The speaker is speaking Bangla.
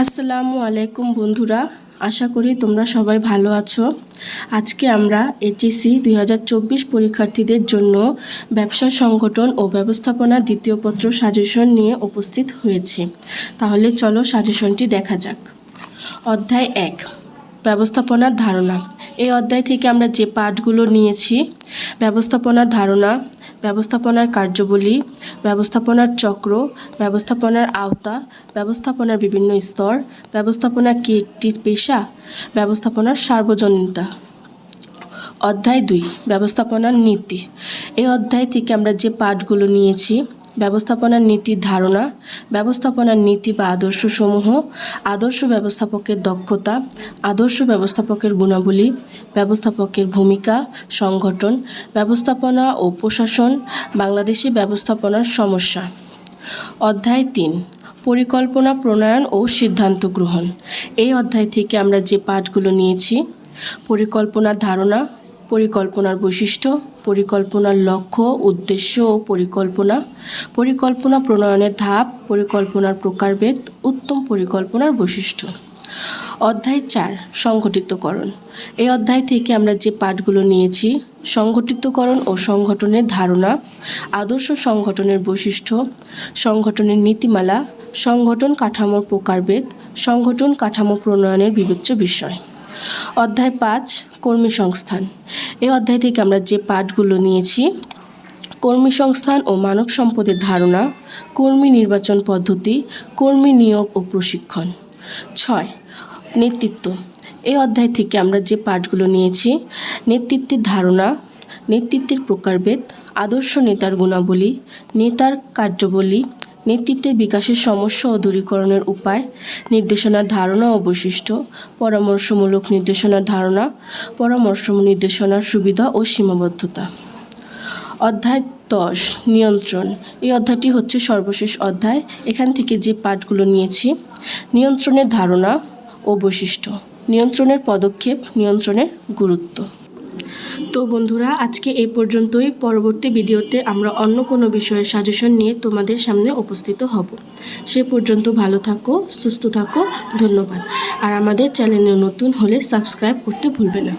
আসসালামু আলাইকুম বন্ধুরা, আশা করি তোমরা সবাই ভালো আছো। আজকে আমরা এইচএসসি দুই হাজার চব্বিশ পরীক্ষার্থীদের জন্য ব্যবসা সংগঠন ও ব্যবস্থাপনা দ্বিতীয় পত্র সাজেশন নিয়ে উপস্থিত হয়েছি। তাহলে চলো সাজেশনটি দেখা যাক। অধ্যায় এক, ব্যবস্থাপনার ধারণা। এই অধ্যায় থেকে আমরা যে পাঠগুলো নিয়েছি, ব্যবস্থাপনার ধারণা ব্যবস্থাপনার কার্যবলী, ব্যবস্থাপনার চক্র, ব্যবস্থাপনার আওতা, ব্যবস্থাপনার বিভিন্ন স্তর, ব্যবস্থাপনা কি একটি পেশা, ব্যবস্থাপনার সার্বজনীনতা। অধ্যায় দুই, ব্যবস্থাপনার নীতি। এই অধ্যায় থেকে আমরা যে পাঠগুলো নিয়েছি ব্যবস্থাপনার নীতির ধারণা ব্যবস্থাপনার নীতি বা আদর্শসমূহ, আদর্শ ব্যবস্থাপকের দক্ষতা, আদর্শ ব্যবস্থাপকের গুণাবলী, ব্যবস্থাপকের ভূমিকা, সংগঠন, ব্যবস্থাপনা ও প্রশাসন, বাংলাদেশি ব্যবস্থাপনার সমস্যা। অধ্যায় তিন, পরিকল্পনা, প্রণয়ন ও সিদ্ধান্ত গ্রহণ। এই অধ্যায় থেকে আমরা যে পাঠগুলো নিয়েছি পরিকল্পনার ধারণা পরিকল্পনার বৈশিষ্ট্য, পরিকল্পনার লক্ষ্য, উদ্দেশ্য ও পরিকল্পনা পরিকল্পনা প্রণয়নের ধাপ, পরিকল্পনার প্রকারভেদ, উত্তম পরিকল্পনার বৈশিষ্ট্য। অধ্যায় চার সংগঠিতকরণ এই অধ্যায় থেকে আমরা যে পাঠগুলো নিয়েছি সংগঠিতকরণ ও সংগঠনের ধারণা, আদর্শ সংগঠনের বৈশিষ্ট্য সংগঠনের নীতিমালা সংগঠন কাঠামোর প্রকারভেদ সংগঠন কাঠামো প্রণয়নের বিবেচ্য বিষয়। অধ্যায় পাঁচ, কর্মী সংস্থান। এই অধ্যায় থেকে আমরা যে পাঠগুলো নিয়েছি, কর্মী সংস্থান ও মানব সম্পদের ধারণা, কর্মী নির্বাচন পদ্ধতি, কর্মী নিয়োগ ও প্রশিক্ষণ। ছয়, নেতৃত্ব। এই অধ্যায় থেকে আমরা যে পাঠগুলো নিয়েছি, নেতৃত্বের ধারণা, নেতৃত্বের প্রকারভেদ, আদর্শ নেতার গুণাবলী, নেতার কার্যবলী নেতৃত্বের বিকাশের সমস্যা ও দূরীকরণের উপায়, নির্দেশনার ধারণা ও বৈশিষ্ট্য, পরামর্শমূলক নির্দেশনার ধারণা পরামর্শ নির্দেশনার সুবিধা ও সীমাবদ্ধতা। অধ্যায় দশ, নিয়ন্ত্রণ। এই অধ্যায়টি হচ্ছে সর্বশেষ অধ্যায়। এখান থেকে যে পাঠগুলো নিয়েছি, নিয়ন্ত্রণের ধারণা ও বৈশিষ্ট্য। নিয়ন্ত্রণের পদক্ষেপ, নিয়ন্ত্রণের গুরুত্ব। তো বন্ধুরা, আজকে এই পর্যন্তই। পরবর্তী ভিডিওতে আমরা অন্য কোনো বিষয়ের সাজেশন নিয়ে তোমাদের সামনে উপস্থিত হব। সে পর্যন্ত ভালো থাকো, সুস্থ থাকো, ধন্যবাদ। আর আমাদের চ্যানেলে নতুন হলে সাবস্ক্রাইব করতে ভুলবে না।